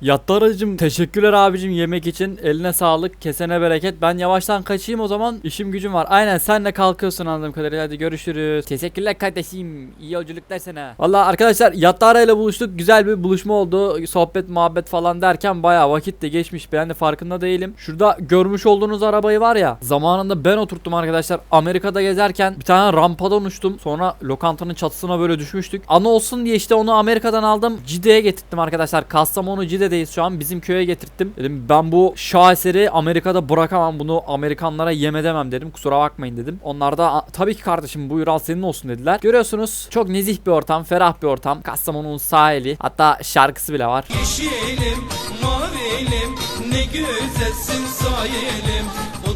Yattı aracım. Teşekkürler abicim yemek için. Eline sağlık kesene bereket. Ben yavaştan kaçayım o zaman. İşim gücüm var. Aynen sen de kalkıyorsun anladığım kadarıyla. Hadi görüşürüz. Teşekkürler kardeşim. İyi yolculuklar sana. Valla arkadaşlar Yattara ile buluştuk. Güzel bir buluşma oldu. Sohbet muhabbet falan derken baya vakit de geçmiş. Ben de farkında değilim. Şurada görmüş olduğunuz arabayı var ya zamanında ben oturttum arkadaşlar. Amerika'da gezerken bir tane rampadan uçtum. Sonra lokantanın çatısına böyle düşmüştük. Ana olsun diye işte onu Amerika'dan aldım. Cide'ye getirttim arkadaşlar. Kastamonu Cide'deyiz şu an bizim köye getirttim. Dedim ben bu şaheseri Amerika'da bırakamam. Bunu Amerikanlara yem edemem. dedim. Kusura bakmayın. dedim. Onlar da "A- tabii ki kardeşim buyur al senin olsun. dediler. Görüyorsunuz çok nezih bir ortam ferah bir ortam. Kastamonu'nun sahili hatta şarkısı bile var. Yeşilim, mavilim, ne güzelsin sahilim 37 sahilim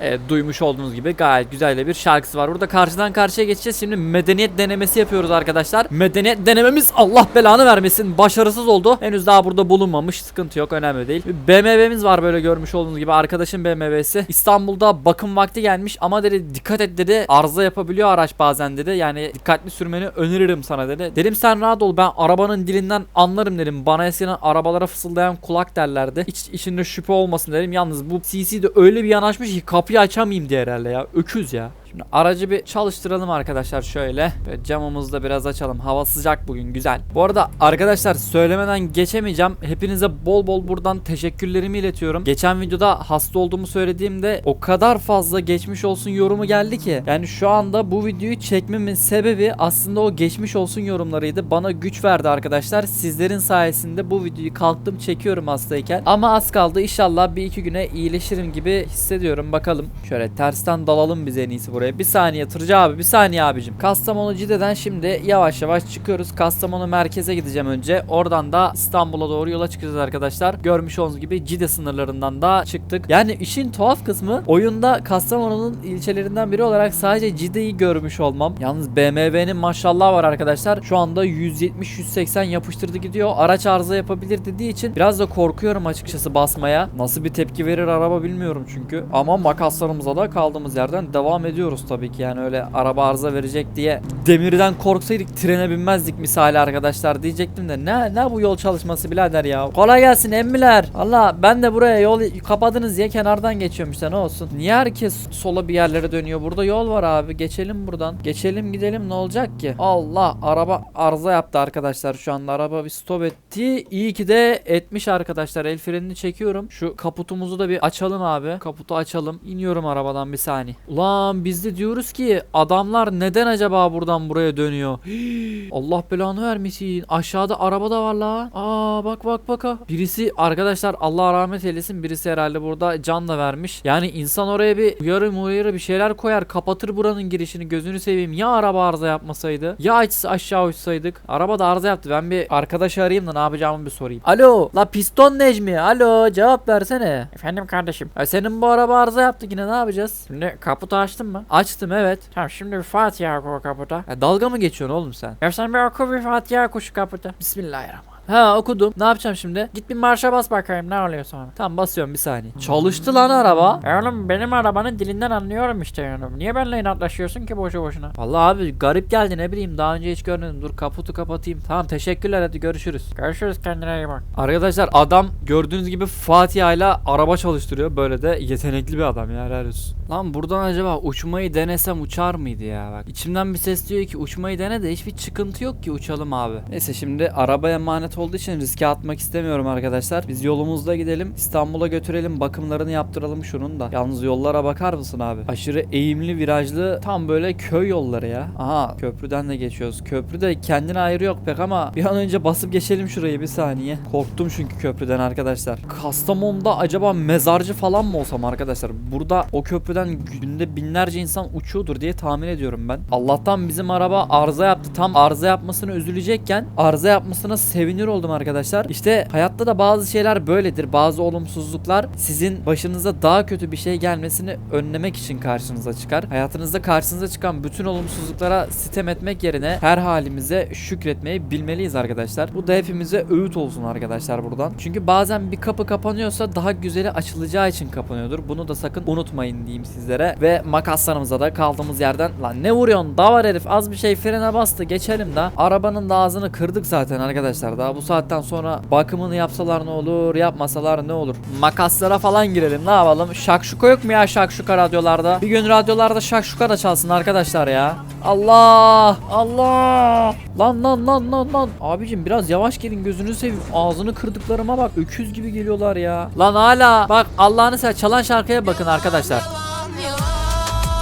Evet, duymuş olduğunuz gibi gayet güzel de bir şarkısı var. Burada karşıdan karşıya geçeceğiz. Şimdi medeniyet denemesi yapıyoruz arkadaşlar. Medeniyet denememiz Allah belanı vermesin. Başarısız oldu. Henüz daha burada bulunmamış. Sıkıntı yok. Önemli değil. BMW'miz var böyle görmüş olduğunuz gibi. Arkadaşın BMW'si. İstanbul'da bakım vakti gelmiş ama dedi dikkat et dedi. Arıza yapabiliyor araç bazen dedi. Yani dikkatli sürmeni öneririm sana dedi. Dedim sen rahat ol. Ben arabanın dilinden anlarım dedim. Bana eskiden arabalara fısıldayan kulak derlerdi. Hiç içinde şüphe olmasın dedim. Yalnız bu CC de öyle bir yanaşmış ki kapıyı açamayayım diye herhalde ya. Öküz ya. Aracı bir çalıştıralım arkadaşlar şöyle. Böyle camımızı da biraz açalım. Hava sıcak bugün güzel. Bu arada arkadaşlar söylemeden geçemeyeceğim. Hepinize bol bol buradan teşekkürlerimi iletiyorum. Geçen videoda hasta olduğumu söylediğimde o kadar fazla geçmiş olsun yorumu geldi ki. Yani şu anda bu videoyu çekmemin sebebi aslında o geçmiş olsun yorumlarıydı. Bana güç verdi arkadaşlar. Sizlerin sayesinde bu videoyu kalktım çekiyorum hastayken. Ama az kaldı. İnşallah bir iki güne iyileşirim gibi hissediyorum. Bakalım. Şöyle tersten dalalım biz en iyisi buraya. Bir saniye Tırcı abi bir saniye abicim. Kastamonu Cide'den şimdi yavaş yavaş çıkıyoruz. Kastamonu merkeze gideceğim önce. Oradan da İstanbul'a doğru yola çıkacağız arkadaşlar. Görmüş olduğunuz gibi Cide sınırlarından da çıktık. Yani işin tuhaf kısmı oyunda Kastamonu'nun ilçelerinden biri olarak sadece Cide'yi görmüş olmam. Yalnız BMW'nin maşallah var arkadaşlar. Şu anda 170-180 yapıştırdı gidiyor. Araç arıza yapabilir dediği için biraz da korkuyorum açıkçası basmaya. Nasıl bir tepki verir araba bilmiyorum çünkü. Ama makaslarımıza da kaldığımız yerden devam ediyoruz tabii ki. Yani öyle araba arıza verecek diye demirden korksaydık trene binmezdik misali arkadaşlar diyecektim de ne ne bu yol çalışması birader ya. Kolay gelsin emmiler. Allah ben de buraya yol kapadınız diye kenardan geçiyorum işte ne olsun. Niye herkes sola bir yerlere dönüyor? Burada yol var abi. Geçelim buradan. Geçelim gidelim ne olacak ki? Allah araba arıza yaptı arkadaşlar şu anda. Araba bir stop etti. İyi ki de etmiş arkadaşlar. El frenini çekiyorum. Şu kaputumuzu da bir açalım abi. Kaputu açalım. İniyorum arabadan bir saniye. Ulan biz de diyoruz ki adamlar neden acaba buradan buraya dönüyor? Allah belanı vermesin. Aşağıda araba da var la. Aa bak bak bak. ha. Birisi arkadaşlar Allah rahmet eylesin. Birisi herhalde burada can da vermiş. Yani insan oraya bir uyarı uyarı bir şeyler koyar. Kapatır buranın girişini. Gözünü seveyim. Ya araba arıza yapmasaydı? Ya aç aşağı uçsaydık? Araba da arıza yaptı. Ben bir arkadaş arayayım da ne yapacağımı bir sorayım. Alo. La piston Necmi. Alo. Cevap versene. Efendim kardeşim. Ya senin bu araba arıza yaptı yine ne yapacağız? Şimdi kaputu açtın mı? Açtım evet. Tamam şimdi bir Fatiha oku kaputa. Ya dalga mı geçiyorsun oğlum sen? Ya sen bir oku bir Fatiha oku şu kaputa. Bismillahirrahmanirrahim. Ha okudum. Ne yapacağım şimdi? Git bir marşa bas bakayım ne oluyor sonra. Tamam basıyorum bir saniye. Çalıştı lan araba. E oğlum benim arabanın dilinden anlıyorum işte yani. Niye benimle inatlaşıyorsun ki boşu boşuna? Vallahi abi garip geldi ne bileyim daha önce hiç görmedim. Dur kaputu kapatayım. Tamam teşekkürler hadi görüşürüz. Görüşürüz kendine iyi bak. Arkadaşlar adam gördüğünüz gibi Fatiha ile araba çalıştırıyor. Böyle de yetenekli bir adam ya helal olsun. Lan buradan acaba uçmayı denesem uçar mıydı ya bak. İçimden bir ses diyor ki uçmayı dene de hiçbir çıkıntı yok ki uçalım abi. Neyse şimdi arabaya emanet olduğu için riske atmak istemiyorum arkadaşlar. Biz yolumuzda gidelim. İstanbul'a götürelim. Bakımlarını yaptıralım şunun da. Yalnız yollara bakar mısın abi? Aşırı eğimli virajlı tam böyle köy yolları ya. Aha köprüden de geçiyoruz. Köprü de kendine ayrı yok pek ama bir an önce basıp geçelim şurayı bir saniye. Korktum çünkü köprüden arkadaşlar. Kastamonu'da acaba mezarcı falan mı olsam arkadaşlar? Burada o köprüden günde binlerce insan uçuyordur diye tahmin ediyorum ben. Allah'tan bizim araba arıza yaptı. Tam arıza yapmasını üzülecekken arıza yapmasına sevinir oldum arkadaşlar. İşte hayatta da bazı şeyler böyledir. Bazı olumsuzluklar sizin başınıza daha kötü bir şey gelmesini önlemek için karşınıza çıkar. Hayatınızda karşınıza çıkan bütün olumsuzluklara sitem etmek yerine her halimize şükretmeyi bilmeliyiz arkadaşlar. Bu da hepimize öğüt olsun arkadaşlar buradan. Çünkü bazen bir kapı kapanıyorsa daha güzeli açılacağı için kapanıyordur. Bunu da sakın unutmayın diyeyim sizlere. Ve makaslarımı yanımıza da kaldığımız yerden lan ne vuruyorsun davar herif az bir şey frene bastı geçelim de arabanın da ağzını kırdık zaten arkadaşlar daha bu saatten sonra bakımını yapsalar ne olur yapmasalar ne olur? Makaslara falan girelim ne yapalım? Şakşuka yok mu ya şakşuka radyolarda? Bir gün radyolarda şakşuka da çalsın arkadaşlar ya. Allah! Allah! Lan lan lan lan lan! Abicim biraz yavaş gelin gözünü seveyim. Ağzını kırdıklarıma bak öküz gibi geliyorlar ya. Lan hala bak Allah'ını sever çalan şarkıya bakın arkadaşlar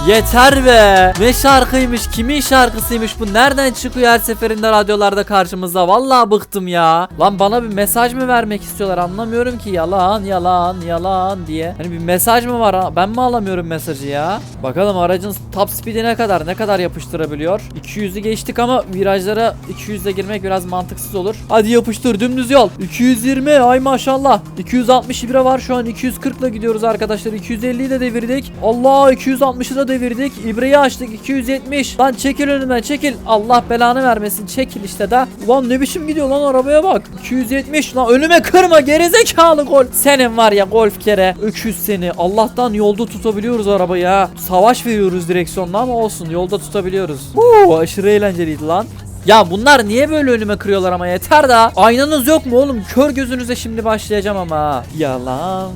Yeter be. Ne şarkıymış? Kimin şarkısıymış bu? Nereden çıkıyor her seferinde radyolarda karşımıza? Vallahi bıktım ya. Lan bana bir mesaj mı vermek istiyorlar? Anlamıyorum ki. Yalan, yalan, yalan diye. Hani bir mesaj mı var? Ben mi alamıyorum mesajı ya? Bakalım aracın top speed'i ne kadar? Ne kadar yapıştırabiliyor? 200'ü geçtik ama virajlara 200'le girmek biraz mantıksız olur. Hadi yapıştır dümdüz yol. 220 ay maşallah. 261'e var şu an 240 ile gidiyoruz arkadaşlar. 250'yi de devirdik. Allah 260'ı da devirdik. İbreyi açtık 270. Lan çekil önümden çekil. Allah belanı vermesin. Çekil işte de. Ulan ne biçim gidiyor lan arabaya bak. 270 lan önüme kırma gerizekalı gol. Senin var ya golf kere. Öküz seni. Allah'tan yolda tutabiliyoruz arabayı ha. Savaş veriyoruz direksiyonla ama olsun yolda tutabiliyoruz. Huu, aşırı eğlenceliydi lan. Ya bunlar niye böyle önüme kırıyorlar ama yeter da. Aynanız yok mu oğlum? Kör gözünüze şimdi başlayacağım ama. Yalan.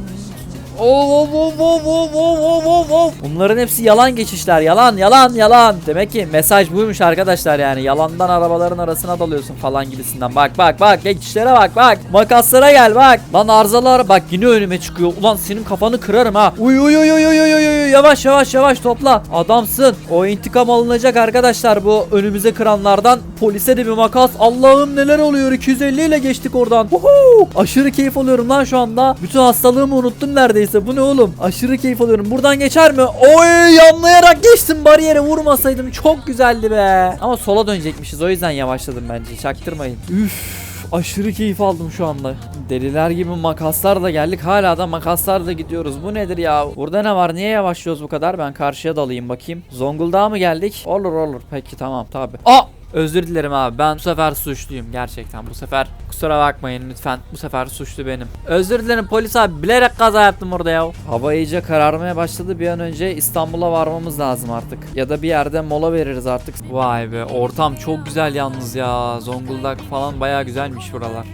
Oo, oo, oo, oo, oo, oo, oo, oo. Bunların hepsi yalan geçişler. Yalan, yalan, yalan. Demek ki mesaj buymuş arkadaşlar yani. Yalandan arabaların arasına dalıyorsun falan gibisinden. Bak bak bak geçişlere bak bak. Makaslara gel bak. Lan arızalar bak yine önüme çıkıyor. Ulan senin kafanı kırarım ha. Uy uy uy uy uy uy uy. Yavaş yavaş yavaş topla. Adamsın. O intikam alınacak arkadaşlar bu önümüze kıranlardan. Polise de bir makas. Allah'ım neler oluyor. 250 ile geçtik oradan. Uhu. Aşırı keyif alıyorum lan şu anda. Bütün hastalığımı unuttum neredeyse. Bu ne oğlum? Aşırı keyif alıyorum. Buradan geçer mi? Oy yanlayarak geçtim bariyere vurmasaydım çok güzeldi be. Ama sola dönecekmişiz o yüzden yavaşladım bence. Çaktırmayın. Üf. Aşırı keyif aldım şu anda. Deliler gibi makaslarla geldik. Hala da makaslarla gidiyoruz. Bu nedir ya? Burada ne var? Niye yavaşlıyoruz bu kadar? Ben karşıya dalayım bakayım. Zonguldak'a mı geldik? Olur olur. Peki tamam tabi. Aa! Özür dilerim abi. Ben bu sefer suçluyum gerçekten. Bu sefer kusura bakmayın lütfen. Bu sefer suçlu benim. Özür dilerim polis abi. Bilerek kaza yaptım orada ya. Hava iyice kararmaya başladı. Bir an önce İstanbul'a varmamız lazım artık. Ya da bir yerde mola veririz artık. Vay be. Ortam çok güzel yalnız ya. Zonguldak falan baya güzelmiş buralar.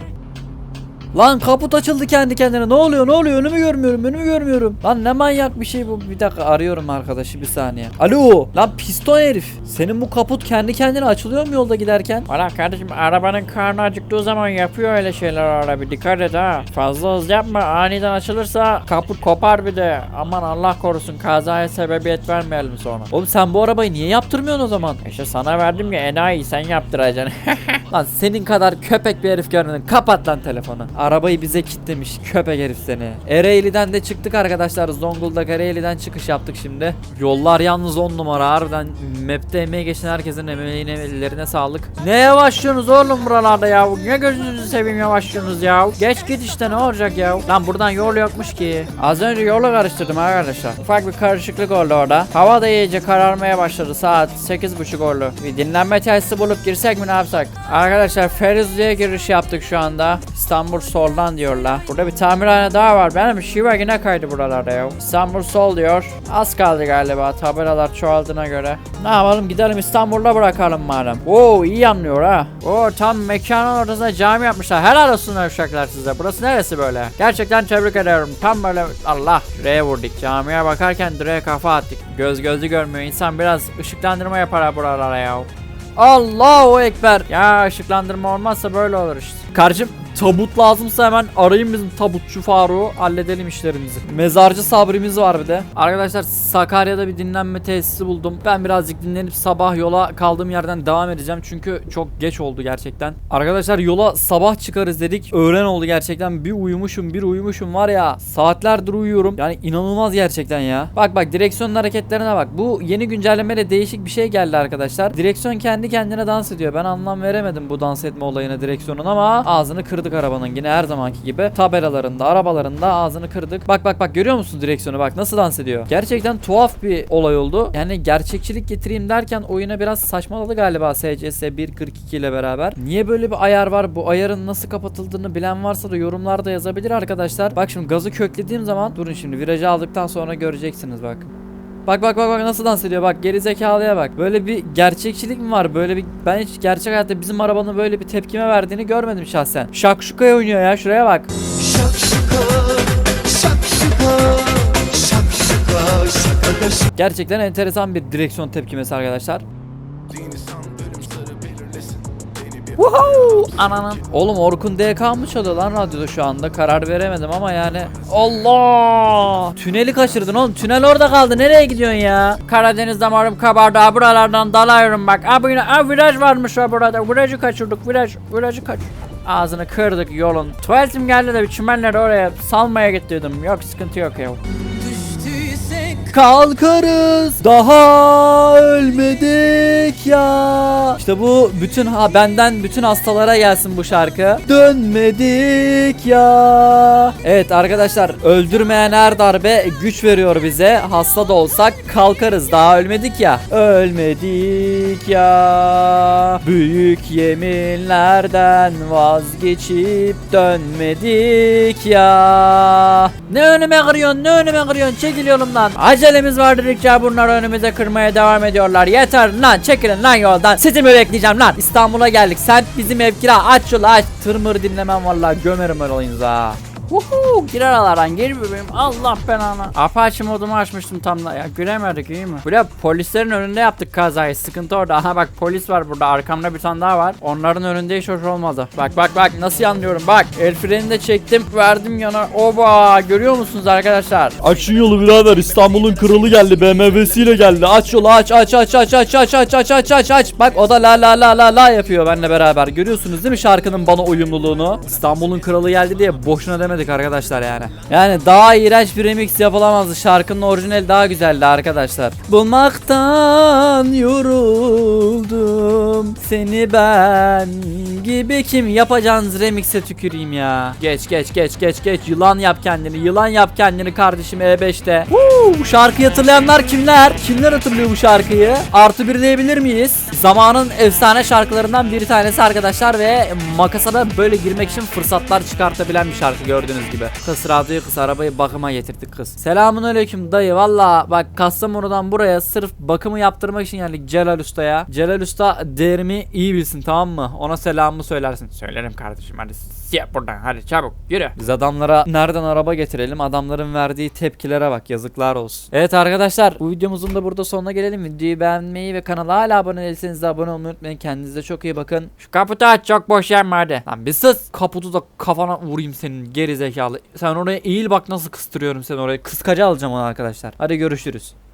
Lan kaput açıldı kendi kendine. Ne oluyor? Ne oluyor? Önümü görmüyorum. Önümü görmüyorum. Lan ne manyak bir şey bu. Bir dakika arıyorum arkadaşı bir saniye. Alo. Lan piston herif. Senin bu kaput kendi kendine açılıyor mu yolda giderken? Valla kardeşim arabanın karnı acıktığı zaman yapıyor öyle şeyler ara bir dikkat et ha. Fazla hız yapma aniden açılırsa kaput kopar bir de. Aman Allah korusun kazaya sebebiyet vermeyelim sonra. Oğlum sen bu arabayı niye yaptırmıyorsun o zaman? İşte sana verdim ya enayi sen yaptıracaksın. Lan senin kadar köpek bir herif görmedim. Kapat lan telefonu. Arabayı bize kitlemiş köpek herif seni. Ereğli'den de çıktık arkadaşlar. Zonguldak Ereğli'den çıkış yaptık şimdi. Yollar yalnız 10 numara. Harbiden map'te emeği geçen herkesin emeğine ellerine sağlık. ne yavaşlıyorsunuz oğlum buralarda ya? Ne gözünüzü seveyim yavaşlıyorsunuz ya? Geç git işte ne olacak ya? Lan buradan yol yokmuş ki. Az önce yolu karıştırdım arkadaşlar. Ufak bir karışıklık oldu orada. Hava da iyice kararmaya başladı. Saat 8.30 oldu. Bir dinlenme tesisi bulup girsek mi ne yapsak? Arkadaşlar Ferizli'ye giriş yaptık şu anda. İstanbul soldan diyorlar. Burada bir tamirhane daha var. Benim şiva yine kaydı buralarda ya. İstanbul sol diyor. Az kaldı galiba tabelalar çoğaldığına göre. Ne yapalım gidelim İstanbul'da bırakalım madem. Oo iyi anlıyor ha. Oo tam mekanın ortasına cami yapmışlar. Helal olsun uşaklar size. Burası neresi böyle? Gerçekten tebrik ederim. Tam böyle Allah direğe vurduk. Camiye bakarken direğe kafa attık. Göz gözü görmüyor. İnsan biraz ışıklandırma yapar ha buralara ya. Allahu Ekber. Ya ışıklandırma olmazsa böyle olur işte. Kardeşim tabut lazımsa hemen arayın bizim tabutçu Faruk'u halledelim işlerimizi. Mezarcı sabrimiz var bir de. Arkadaşlar Sakarya'da bir dinlenme tesisi buldum. Ben birazcık dinlenip sabah yola kaldığım yerden devam edeceğim. Çünkü çok geç oldu gerçekten. Arkadaşlar yola sabah çıkarız dedik. Öğlen oldu gerçekten. Bir uyumuşum bir uyumuşum var ya. Saatlerdir uyuyorum. Yani inanılmaz gerçekten ya. Bak bak direksiyonun hareketlerine bak. Bu yeni güncellemeyle değişik bir şey geldi arkadaşlar. Direksiyon kendi kendine dans ediyor. Ben anlam veremedim bu dans etme olayına direksiyonun ama ağzını kırdık arabanın yine her zamanki gibi. Tabelalarında, arabalarında ağzını kırdık. Bak bak bak görüyor musun direksiyonu bak nasıl dans ediyor. Gerçekten tuhaf bir olay oldu. Yani gerçekçilik getireyim derken oyuna biraz saçmaladı galiba SCS 1.42 ile beraber. Niye böyle bir ayar var? Bu ayarın nasıl kapatıldığını bilen varsa da yorumlarda yazabilir arkadaşlar. Bak şimdi gazı köklediğim zaman durun şimdi virajı aldıktan sonra göreceksiniz bak. Bak bak bak bak nasıl dans ediyor bak geri zekalıya bak. Böyle bir gerçekçilik mi var? Böyle bir ben hiç gerçek hayatta bizim arabanın böyle bir tepkime verdiğini görmedim şahsen. Şakşukaya oynuyor ya şuraya bak. Şakşuka, şakşuka, Gerçekten enteresan bir direksiyon tepkimesi arkadaşlar. Woohoo! Ananın. Oğlum Orkun DK mı çalıyor lan radyoda şu anda? Karar veremedim ama yani. Allah! Tüneli kaçırdın oğlum. Tünel orada kaldı. Nereye gidiyorsun ya? Karadeniz damarım kabardı. Buralardan dalıyorum bak. Ha, bu yine ha, viraj varmış ha burada. Virajı kaçırdık. Viraj, virajı kaç. Ağzını kırdık yolun. Tuvaletim geldi de bir çimenleri oraya salmaya gittiydim. Yok sıkıntı yok ya. Kalkarız. Daha ölmedik ya. İşte bu bütün ha benden bütün hastalara gelsin bu şarkı. Dönmedik ya. Evet arkadaşlar öldürmeyen her darbe güç veriyor bize. Hasta da olsak kalkarız. Daha ölmedik ya. Ölmedik ya. Büyük yeminlerden vazgeçip dönmedik ya. Ne önüme kırıyorsun ne önüme kırıyorsun çekil yolumdan. Acelemiz var dedikçe bunlar önümüze kırmaya devam ediyorlar. Yeter lan çekilin lan yoldan. Sizi mi bekleyeceğim lan. İstanbul'a geldik. Sen bizim ev kira aç yolu aç. Tırmır dinlemem vallahi gömerim öyle oyunuza. Uhu, gir aralardan gir bebeğim Allah belanı. Apache modumu açmıştım tam da ya gülemedik iyi mi? Böyle polislerin önünde yaptık kazayı sıkıntı orada. Aha bak polis var burada arkamda bir tane daha var. Onların önünde hiç hoş olmadı. Bak bak bak nasıl yanlıyorum bak. El freni de çektim verdim yana. Oba görüyor musunuz arkadaşlar? Açın yolu birader İstanbul'un kralı geldi BMW'siyle geldi aç yolu aç aç aç aç aç aç aç aç aç aç aç bak o da la la la la la yapıyor benimle beraber görüyorsunuz değil mi şarkının bana uyumluluğunu İstanbul'un kralı geldi diye boşuna demedik arkadaşlar yani. Yani daha iğrenç bir remix yapılamazdı. Şarkının orijinali daha güzeldi arkadaşlar. Bulmaktan yoruldum. Seni ben gibi kim? Yapacağınız remix'e tüküreyim ya. Geç geç geç geç geç. Yılan yap kendini yılan yap kendini kardeşim E5'te Woo! bu şarkıyı hatırlayanlar kimler? Kimler hatırlıyor bu şarkıyı? Artı bir diyebilir miyiz? Zamanın efsane şarkılarından bir tanesi arkadaşlar ve makasa da böyle girmek için fırsatlar çıkartabilen bir şarkı gördüğünüz gibi. Kız radyoyu kız arabayı bakıma getirdik kız. Selamun aleyküm dayı. Valla bak Kastamonu'dan buraya sırf bakımı yaptırmak için geldik Celal Usta'ya. Celal Usta değerimi iyi bilsin tamam mı? Ona selamımı söylersin. Söylerim kardeşim hadi siyah buradan hadi çabuk yürü. Biz adamlara nereden araba getirelim adamların verdiği tepkilere bak yazıklar olsun. Evet arkadaşlar bu videomuzun da burada sonuna gelelim. Videoyu beğenmeyi ve kanala hala abone değilseniz de abone olmayı unutmayın. Kendinize çok iyi bakın. Şu kaputu aç çok boş yer hadi. Lan bir sus. Kaputu da kafana vurayım senin geri zekalı. Sen oraya eğil bak nasıl kıstırıyorum seni oraya. Kıskacı alacağım onu arkadaşlar. Hadi görüşürüz.